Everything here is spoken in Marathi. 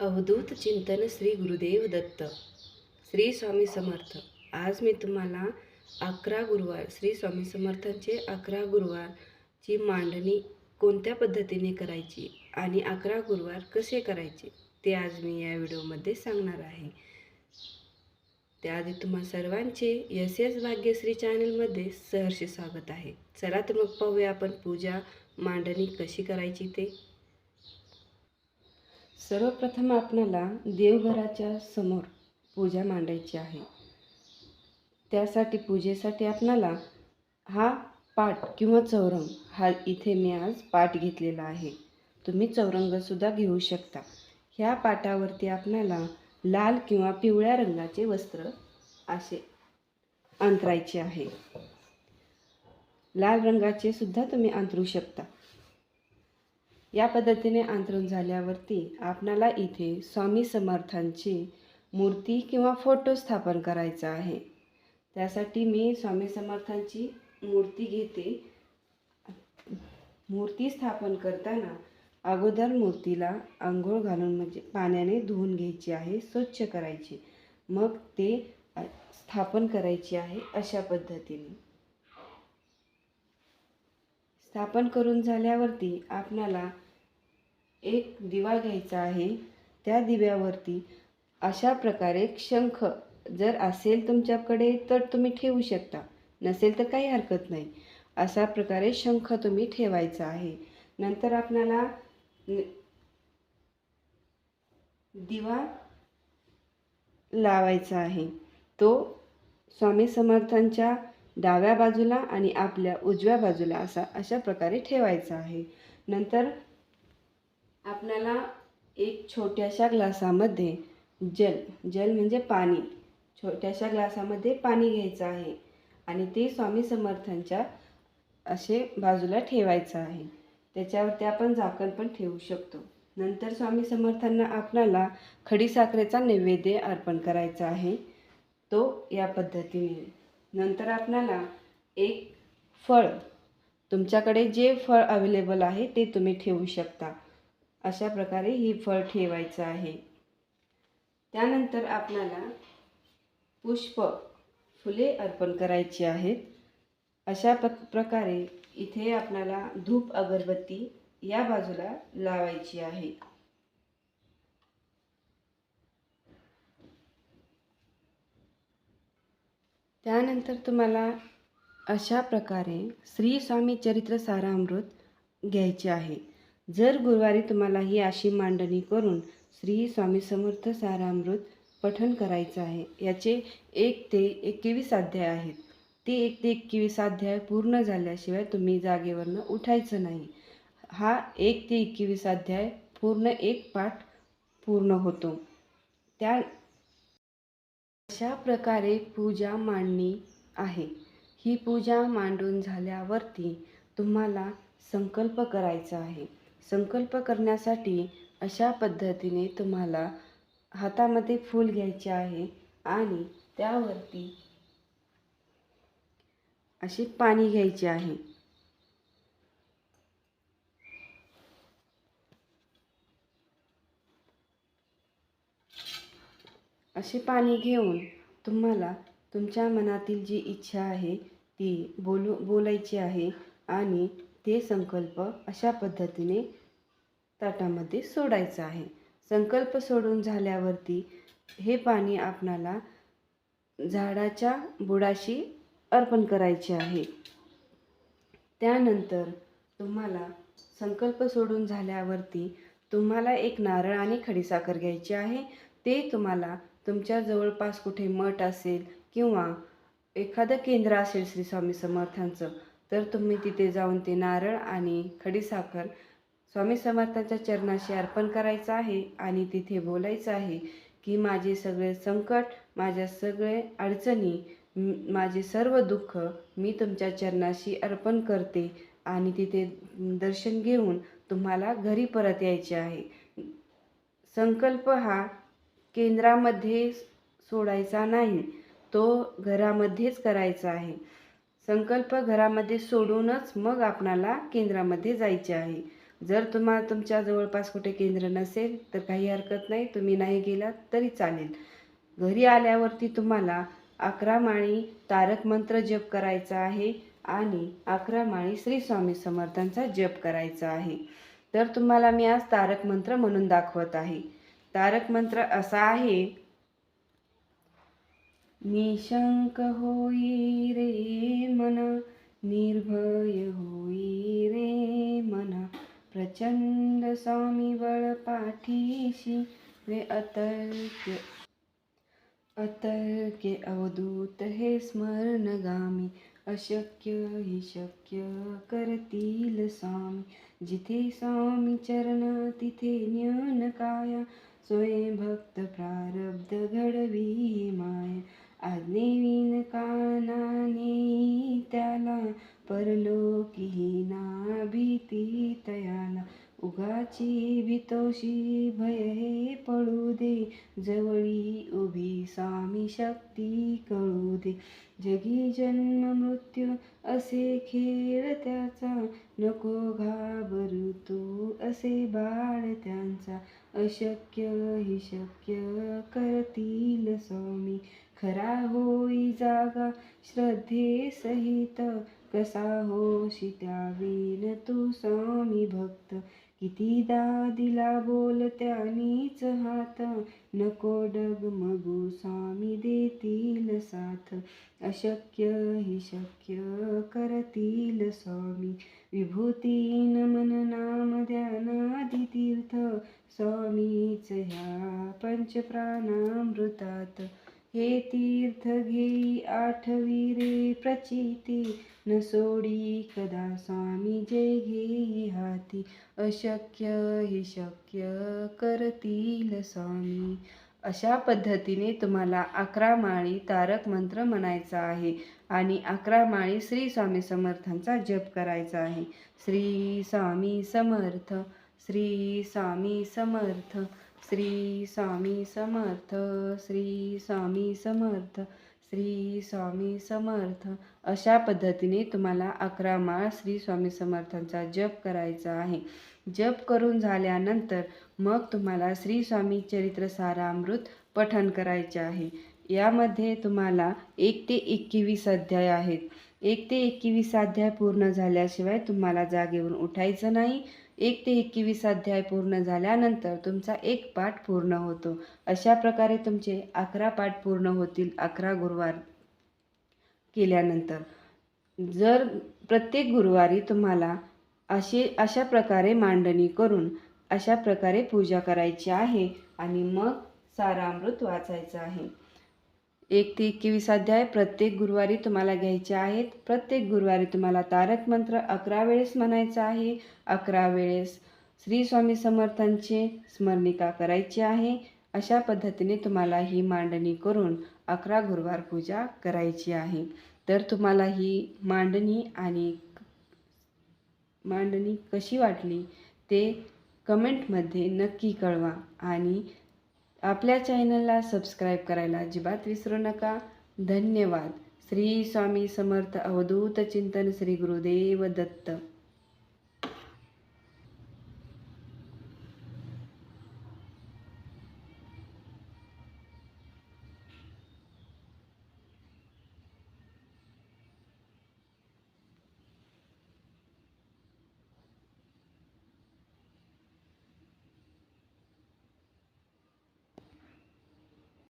अवधूत चिंतन श्री गुरुदेव दत्त. श्री स्वामी समर्थ. आज मी तुम्हाला अकरा गुरुवार श्री स्वामी समर्थांचे अकरा गुरुवारची मांडणी कोणत्या पद्धतीने करायची आणि अकरा गुरुवार कसे करायचे ते आज मी या व्हिडिओमध्ये सांगणार आहे. त्याआधी तुम्हा सर्वांचे यस यस भाग्यश्री चॅनलमध्ये सहर्ष स्वागत आहे. चला तर मग पाहूया आपण पूजा मांडणी कशी करायची ते. सर्वप्रथम आपणाला देवघराच्या समोर पूजा मांडायची आहे. त्यासाठी पूजेसाठी आपणाला हा पाट किंवा चौरंग हा इथे मी आज पाट घेतलेला आहे. तुम्ही चौरंगसुद्धा घेऊ शकता. ह्या पाटावरती आपणाला लाल किंवा पिवळ्या रंगाचे वस्त्र असे अंतरायचे आहे. लाल रंगाचे सुद्धा तुम्ही अंतरू शकता. या पद्धतीने अंतरून झाल्यावरती आपणाला इथे स्वामी समर्थांची मूर्ती किंवा फोटो स्थापन करायचा आहे. त्यासाठी मी स्वामी समर्थांची मूर्ती घेते. मूर्ती स्थापन करताना अगोदर मूर्तीला आंघोळ घालून म्हणजे पाण्याने धुवून घ्यायची आहे स्वच्छ करायची. मग ते स्थापन करायची आहे अशा पद्धतीने. स्थापन करून झाल्यावरती आपणाला एक दिवा घ्यायचा आहे. त्या दिव्यावरती अशा प्रकारे शंख जर असेल तुमच्याकडे तर तुम्ही ठेवू शकता. नसेल तर काही हरकत नाही. अशा प्रकारे शंख तुम्ही ठेवायचा आहे. नंतर आपणाला दिवा लावायचा आहे. तो स्वामी समर्थांच्या डाव्या बाजूला आणि आपल्या उजव्या बाजूला असा अशा प्रकारे ठेवायचा आहे. नंतर आपल्याला एक छोट्याशा ग्लासामध्ये जल जल म्हणजे पाणी छोट्याशा ग्लासामध्ये पाणी घ्यायचं आहे आणि ते स्वामी समर्थांच्या असे बाजूला ठेवायचं आहे. त्याच्यावरती आपण झाकण पण ठेवू शकतो. नंतर स्वामी समर्थांना आपणाला खडीसाखरेचा नैवेद्य अर्पण करायचा आहे. तो या पद्धतीने. नंतर आपणाला एक फळ तुमच्याकडे जे फळ अवेलेबल आहे ते तुम्ही ठेवू शकता. अशा प्रकारे ही फळ ठेवायचं आहे. त्यानंतर आपल्याला पुष्प फुले अर्पण करायची आहेत. अशा प प्रकारे इथे आपल्याला धूप अगरबत्ती या बाजूला लावायची आहे. त्यानंतर तुम्हाला अशा प्रकारे श्री स्वामी चरित्र सारामृत घ्यायचे आहे. जर गुरुवारी तुम्हाला ही अशी मांडणी करून श्री स्वामी समर्थ सारामृत पठन करायचं आहे याचे एक ते एकवीस अध्याय आहेत. ते एक ते एकवीस अध्याय पूर्ण झाल्याशिवाय तुम्ही जागेवरनं उठायचं नाही. हा एक ते एकवीस अध्याय पूर्ण एक पाठ पूर्ण होतो. त्या अशा प्रकारे पूजा मांडणी आहे. ही पूजा मांडून झाल्यावरती तुम्हाला संकल्प करायचा आहे. संकल्प करण्यासाठी अशा पद्धतीने तुम्हाला हातामध्ये फूल घ्यायचे आहे आणि त्यावरती असे पाणी घ्यायचे आहे. असे पाणी घेऊन तुम्हाला तुमच्या मनातील जी इच्छा आहे ती बोलू बोलायची आहे आणि ते संकल्प अशा पद्धतीने ताटामध्ये सोडायचं आहे. संकल्प सोडून झाल्यावरती हे पाणी आपणाला झाडाच्या बुडाशी अर्पण करायचे आहे. त्यानंतर तुम्हाला संकल्प सोडून झाल्यावरती तुम्हाला एक नारळ आणि खडीसाखर घ्यायची आहे. ते तुम्हाला तुमच्या जवळपास कुठे मठ असेल किंवा एखादं केंद्र असेल श्री स्वामी समर्थांचं तर तुम्ही तिथे जाऊन ते नारळ आणि खडीसाखर स्वामी समर्थांच्या चरणाशी अर्पण करायचं आहे आणि तिथे बोलायचं आहे की माझे सगळे संकट माझ्या सगळे अडचणी माझे सर्व दुःख मी तुमच्या चरणाशी अर्पण करते आणि तिथे दर्शन घेऊन तुम्हाला घरी परत यायचे आहे. संकल्प हा केंद्रामध्ये सोडायचा नाही तो घरामध्येच करायचा आहे. संकल्प घरामध्ये सोडूनच मग आपणाला केंद्रामध्ये जायचे आहे. जर तुम्हाला तुमच्या जवळपास कुठे केंद्र नसेल तर काही हरकत नाही तुम्ही नाही गेलात तरी चालेल. घरी आल्यावरती तुम्हाला अकरा माळी तारक मंत्र जप करायचा आहे आणि अकरा माळी श्री स्वामी समर्थांचा जप करायचा आहे. तर तुम्हाला मी आज तारक मंत्र म्हणून दाखवत आहे. तारक मंत्र असा आहे निशंक होई रे मना निर्भय होई रे मना प्रचंड स्वामी बळ पाठीशी रे अतर्क्य अतर्क्य अवधूत हे स्मरणगामी अशक्य हि शक्य करतील स्वामी जिथे स्वामी चरण तिथे ज्ञान काया स्वयं भक्त प्रारब्ध घडवी माया. आज्ञेविन कानाने त्याला परलोकी ना भीती तयाला. उगाची भीतोशी भय हे पळू दे. जवळी उभी स्वामी शक्ती कळू दे. जगी जन्म मृत्यू असे खेळ त्याचा. नको घाबरू तू असे बाळ त्यांचा. अशक्य हि शक्य करतील स्वामी. खरा होई जागा श्रद्धे सहित. कसा होशी त्यावेन तू स्वामी भक्त. कितीदा दिला बोल त्यानीच हात. नको डगमगू स्वामी देतील साथ. अशक्य हि शक्य करतील स्वामी. विभूती मन नाम ध्यानादि तीर्थ. स्वामीच ह्या पंचप्राणामृतात. हे तीर्थ घेई आठवी रे प्रचिती न सोडी कदा स्वामी जय घेई हाती. अशक्य हे शक्य करतील स्वामी. अशा पद्धतीने तुम्हाला अकरा माळी तारक मंत्र म्हणायचा आहे आणि अकरा माळी श्री स्वामी समर्थांचा जप करायचा आहे. श्री स्वामी समर्थ श्री स्वामी समर्थ. श्री स्वामी समर्थ श्री स्वामी समर्थ श्री स्वामी समर्थ. अशा पद्धतीने तुम्हाला अकरा माळ श्री स्वामी समर्थांचा जप करायचा आहे. जप करून झाल्यानंतर मग तुम्हाला श्री स्वामी चरित्र सारामृत पठण करायचे आहे. यामध्ये तुम्हाला एक ते एकवीस अध्याय आहेत. एक ते एकवीस अध्याय पूर्ण झाल्याशिवाय तुम्हाला जागेवरून उठायचं नाही. एक ते एकवीस अध्याय पूर्ण झाल्यानंतर तुमचा एक पाठ पूर्ण होतो. अशा प्रकारे तुमचे अकरा पाठ पूर्ण होतील अकरा गुरुवार केल्यानंतर. जर प्रत्येक गुरुवारी तुम्हाला असे अशा प्रकारे मांडणी करून अशा प्रकारे पूजा करायची आहे आणि मग सारामृत वाचायचं आहे. एक ते एकवीस अध्याय प्रत्येक गुरुवारी तुम्हाला घ्यायचे आहेत. प्रत्येक गुरुवारी तुम्हाला तारक मंत्र अकरा वेळेस म्हणायचं आहे. अकरा वेळेस श्री स्वामी समर्थांचे स्मरणिका करायची आहे. अशा पद्धतीने तुम्हाला ही मांडणी करून अकरा गुरुवार पूजा करायची आहे. तर तुम्हाला ही मांडणी आणि मांडणी कशी वाटली ते कमेंटमध्ये नक्की कळवा आणि आपल्या चॅनलला सबस्क्राईब करायला अजिबात विसरू नका. धन्यवाद. श्री स्वामी समर्थ अवधूत चिंतन श्री गुरुदेव दत्त.